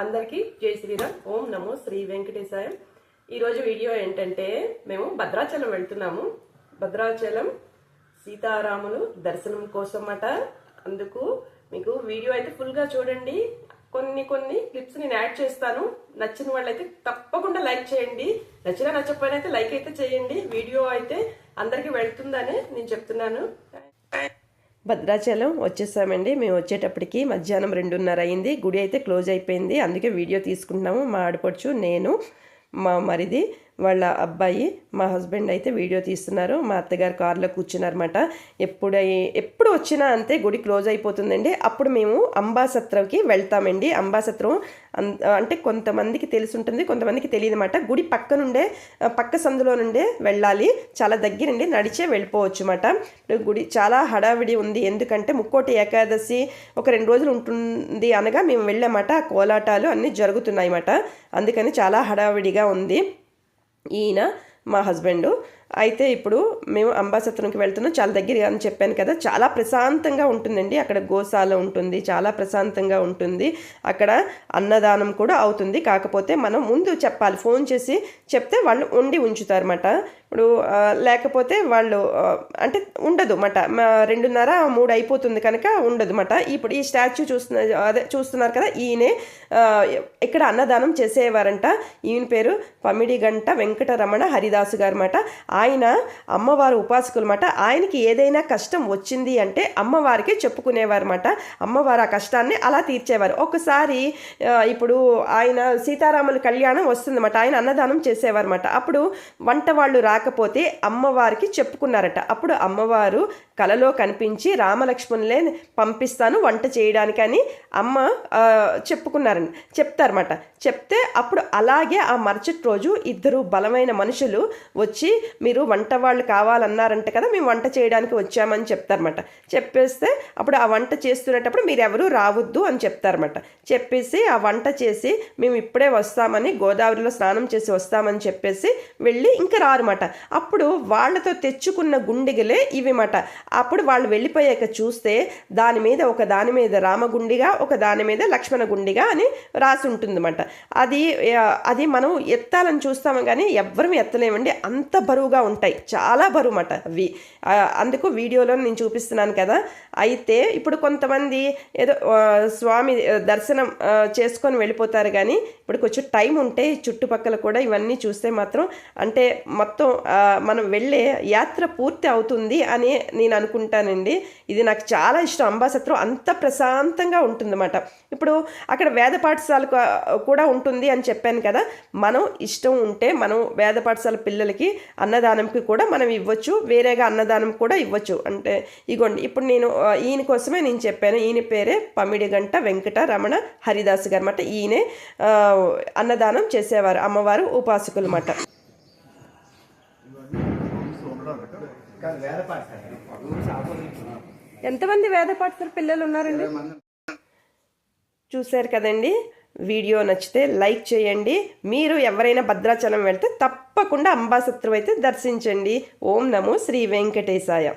అందరికీ జై శ్రీరామ్. ఓం నమో శ్రీ వెంకటేశాయ. ఈరోజు వీడియో ఏంటంటే మేము భద్రాచలం వెళ్తున్నాము. భద్రాచలం సీతారాములు దర్శనం కోసం అట అందుకు మీకు వీడియో అయితే ఫుల్గా చూడండి. కొన్ని కొన్ని క్లిప్స్ నేను యాడ్ చేస్తాను. నచ్చిన వాళ్ళైతే తప్పకుండా లైక్ చేయండి. నచ్చినా నచ్చకపోయినా అయితే లైక్ అయితే చేయండి. వీడియో అయితే అందరికీ వెళ్తుందని నేను చెప్తున్నాను. భద్రాచలం వచ్చేసామండి. మేము వచ్చేటప్పటికి మధ్యాహ్నం రెండున్నర అయింది. గుడి అయితే క్లోజ్ అయిపోయింది. అందుకే వీడియో తీసుకుంటున్నాము. మా ఆడపడుచు నేను మా మరిది వాళ్ళ అబ్బాయి మా హస్బెండ్ అయితే వీడియో తీస్తున్నారు. మా అత్తగారు కారులో కూర్చున్నారన్నమాట. ఎప్పుడు ఎప్పుడు వచ్చినా అంతే గుడి క్లోజ్ అయిపోతుందండి. అప్పుడు మేము అంబాసత్రంకి వెళ్తామండి. అంబాసత్రం అంటే కొంతమందికి తెలిసి ఉంటుంది కొంతమందికి తెలియదు అనమాట గుడి పక్క నుండే పక్క సందులో నుండే వెళ్ళాలి. చాలా దగ్గరండి నడిచే వెళ్ళిపోవచ్చు అన్నమాట గుడి చాలా హడావిడి ఉంది. ఎందుకంటే ముక్కోటి ఏకాదశి ఒక రెండు రోజులు ఉంటుంది అనగా మేము వెళ్ళామాట. కోలాటాలు అన్నీ జరుగుతున్నాయి అన్నమాట అందుకని చాలా హడావిడిగా ఉంది. ఈయన మా హస్బెండ్. అయితే ఇప్పుడు మేము అంబాసత్రంకి వెళ్తున్నాం. చాలా దగ్గర అని చెప్పాను కదా. చాలా ప్రశాంతంగా ఉంటుందండి. అక్కడ గోశాల ఉంటుంది. చాలా ప్రశాంతంగా ఉంటుంది. అక్కడ అన్నదానం కూడా అవుతుంది. కాకపోతే మనం ముందు చెప్పాలి. ఫోన్ చేసి చెప్తే వాళ్ళు ఉండి ఉంచుతారన్నమాట. ఇప్పుడు లేకపోతే వాళ్ళు అంటే ఉండదు మాట రెండున్నర మూడు అయిపోతుంది కనుక ఉండదు మాట ఇప్పుడు ఈ స్టాచ్యూ చూస్తున్న అదే చూస్తున్నారు కదా ఈయనే ఇక్కడ అన్నదానం చేసేవారంట. ఈయన పేరు పమిడి గంట వెంకటరమణ హరిదాసు గారు మాట ఆయన అమ్మవారు ఉపాసకులు మాట ఆయనకి ఏదైనా కష్టం వచ్చింది అంటే అమ్మవారికే చెప్పుకునేవారన్నమాట అమ్మవారు ఆ కష్టాన్ని అలా తీర్చేవారు. ఒకసారి ఇప్పుడు ఆయన సీతారాముల కళ్యాణం వస్తుందన్నమాట. ఆయన అన్నదానం చేసేవారన్నమాట. అప్పుడు వంట వాళ్ళు రాకపోతే అమ్మవారికి చెప్పుకున్నారట. అప్పుడు అమ్మవారు కలలో కనిపించి రామలక్ష్మణులే పంపిస్తాను వంట చేయడానికి అని అమ్మ చెప్పుకున్నారని చెప్తారన్నమాట. చెప్తే అప్పుడు అలాగే ఆ మరుసటి రోజు ఇద్దరు బలమైన మనుషులు వచ్చి మీరు వంట వాళ్ళు కావాలన్నారంట కదా మేము వంట చేయడానికి వచ్చామని చెప్తారన్నమాట. చెప్పేస్తే అప్పుడు ఆ వంట చేస్తున్నప్పుడు మీరు ఎవరు రావద్దు అని చెప్తారన్నమాట. చెప్పేసి ఆ వంట చేసి మేము ఇప్పుడే వస్తామని గోదావరిలో స్నానం చేసి వస్తామని చెప్పేసి వెళ్ళి ఇంకా రారన్నమాట. అప్పుడు వాళ్ళతో తెచ్చుకున్న గుండెగలే ఇవి మాట. అప్పుడు వాళ్ళు వెళ్ళిపోయాక చూస్తే దాని మీద ఒక దాని మీద రామగుండిగా ఒక దాని మీద లక్ష్మణ గుండిగా అని రాసి ఉంటుందన్నమాట. అది అది మనం ఎత్తాలని చూస్తాము కానీ ఎవ్వరం ఎత్తలేమండి. అంత బరువుగా ఉంటాయి. చాలా బరువు అనమాట అవి అందుకు వీడియోలో నేను చూపిస్తున్నాను కదా. అయితే ఇప్పుడు కొంతమంది ఏదో స్వామి దర్శనం చేసుకొని వెళ్ళిపోతారు కానీ ఇప్పుడు కొంచెం టైం ఉంటే చుట్టుపక్కల కూడా ఇవన్నీ చూస్తే మాత్రం అంటే మొత్తం మనం వెళ్ళే యాత్ర పూర్తి అవుతుంది అని నేను అనుకుంటానండి. ఇది నాకు చాలా ఇష్టం. అంబాసత్రం అంత ప్రశాంతంగా ఉంటుందన్నమాట. ఇప్పుడు అక్కడ వేద పాఠశాల కూడా ఉంటుంది అని చెప్పాను కదా. మనం ఇష్టం ఉంటే మనం వేద పాఠశాల పిల్లలకి అన్నదానంకి కూడా మనం ఇవ్వచ్చు. వేరేగా అన్నదానం కూడా ఇవ్వచ్చు. అంటే ఇగోండి ఇప్పుడు నేను ఈయన కోసమే నేను చెప్పాను. ఈయన పేరే పమిడిగంట వెంకట రమణ హరిదాస్ గారు అనమాట ఈయనే అన్నదానం చేసేవారు. అమ్మవారు ఉపాసకులు అన్నమాట. ఎంతమంది వేద పాఠశాల పిల్లలు ఉన్నారండి? చూశారు కదండి. వీడియో నచ్చితే లైక్ చేయండి. మీరు ఎవరైనా భద్రాచలం వెళ్తే తప్పకుండా అంబాసత్రం అయితే దర్శించండి. ఓం నమో శ్రీ వెంకటేశాయ.